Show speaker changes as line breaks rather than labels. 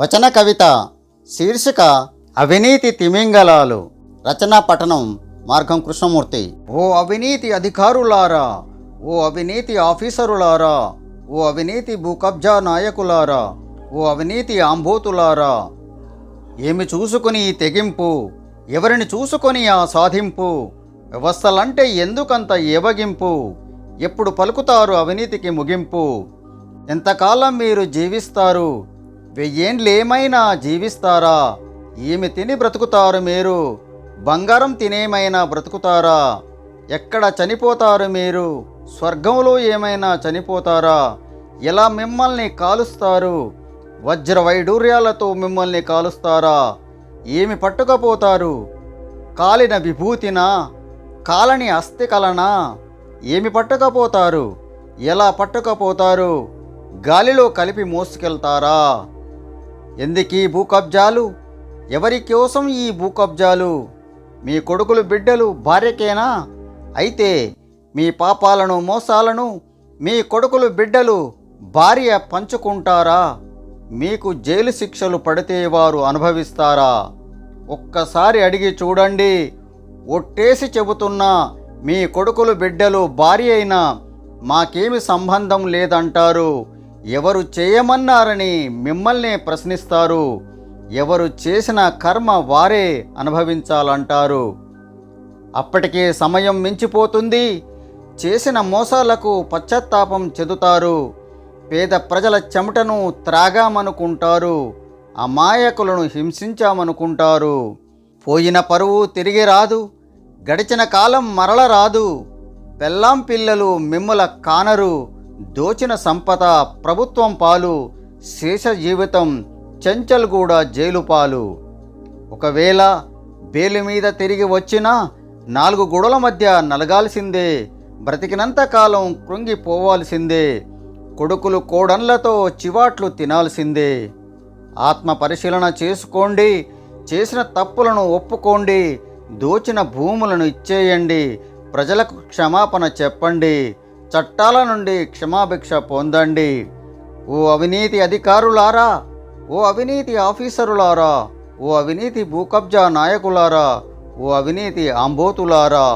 వచన కవిత శీర్షిక అవినీతి తిమింగలాలు. రచనా పఠనం మార్గం కృష్ణమూర్తి. ఓ అవినీతి అధికారులారా ఓ అవినీతి ఆఫీసరులారా ఓ అవినీతి భూకబ్జా నాయకులారా ఓ అవినీతి ఆంభూతులారా ఏమి చూసుకొని ఈ తెగింపు? ఎవరిని చూసుకొని ఆ సాధింపు? వ్యవస్థలంటే ఎందుకంత ఏవగింపు ఎప్పుడు పలుకుతారు అవినీతికి ముగింపు? ఎంతకాలం మీరు జీవిస్తారు? వెయ్యేండ్లేమైనా జీవిస్తారా? ఏమి తిని బ్రతుకుతారు మీరు. బంగారం తినేమైనా బ్రతుకుతారా? ఎక్కడ చనిపోతారు మీరు? స్వర్గంలో ఏమైనా చనిపోతారా? ఎలా మిమ్మల్ని కాలుస్తారు? వజ్ర వైడూర్యాలతో మిమ్మల్ని కాలుస్తారా? ఏమి పట్టుకపోతారు? కాలిన విభూతినా? కాలని అస్థికలనా? ఏమి పట్టుకపోతారు? ఎలా పట్టుకపోతారు? గాలిలో కలిపి మోసుకెళ్తారా? ఎందుకీ భూకబ్జాలు? ఎవరి కోసం ఈ భూకబ్జాలు? మీ కొడుకులు బిడ్డలు భార్యకేనా? అయితే మీ పాపాలను మోసాలను మీ కొడుకులు బిడ్డలు భార్య పంచుకుంటారా? మీకు జైలు శిక్షలు పడితే వారు అనుభవిస్తారా? ఒక్కసారి అడిగి చూడండి. ఒట్టేసి చెబుతున్నా మీ కొడుకులు బిడ్డలు భార్య అయినా మాకేమి సంబంధం లేదంటారు. ఎవరు చేయమన్నారని మిమ్మల్నే ప్రశ్నిస్తారు. ఎవరు చేసిన కర్మ వారే అనుభవించాలంటారు. అప్పటికే సమయం మించిపోతుంది. చేసిన మోసాలకు పశ్చాత్తాపం చెందుతారు. పేద ప్రజల చెమటను త్రాగామనుకుంటారు. అమాయకులను హింసించామనుకుంటారు. పోయిన పరువు తిరిగి రాదు. గడిచిన కాలం మరల రాదు. పెళ్ళాం పిల్లలు మిమ్మల కానరు. దోచిన సంపద ప్రభుత్వం పాలు శేష జీవితం చెంచల్గూడ జైలు పాలు. ఒకవేళ బేలు మీద తిరిగి వచ్చినా నాలుగు గొడవల మధ్య నలగాల్సిందే బ్రతికినంత కాలం కృంగిపోవాల్సిందే కొడుకులు కోడన్లతో చివాట్లు తినాల్సిందే. ఆత్మ పరిశీలన చేసుకోండి చేసిన తప్పులను ఒప్పుకోండి దోచిన భూములను ఇచ్చేయండి ప్రజలకు క్షమాపణ చెప్పండి. చట్టాల నుండి క్షమాభిక్ష పొందండి. ఓ అవినీతి అధికారులారా ఓ అవినీతి ఆఫీసరులారా ఓ అవినీతి భూకబ్జా నాయకులారా ఓ అవినీతి ఆంబోతులారా.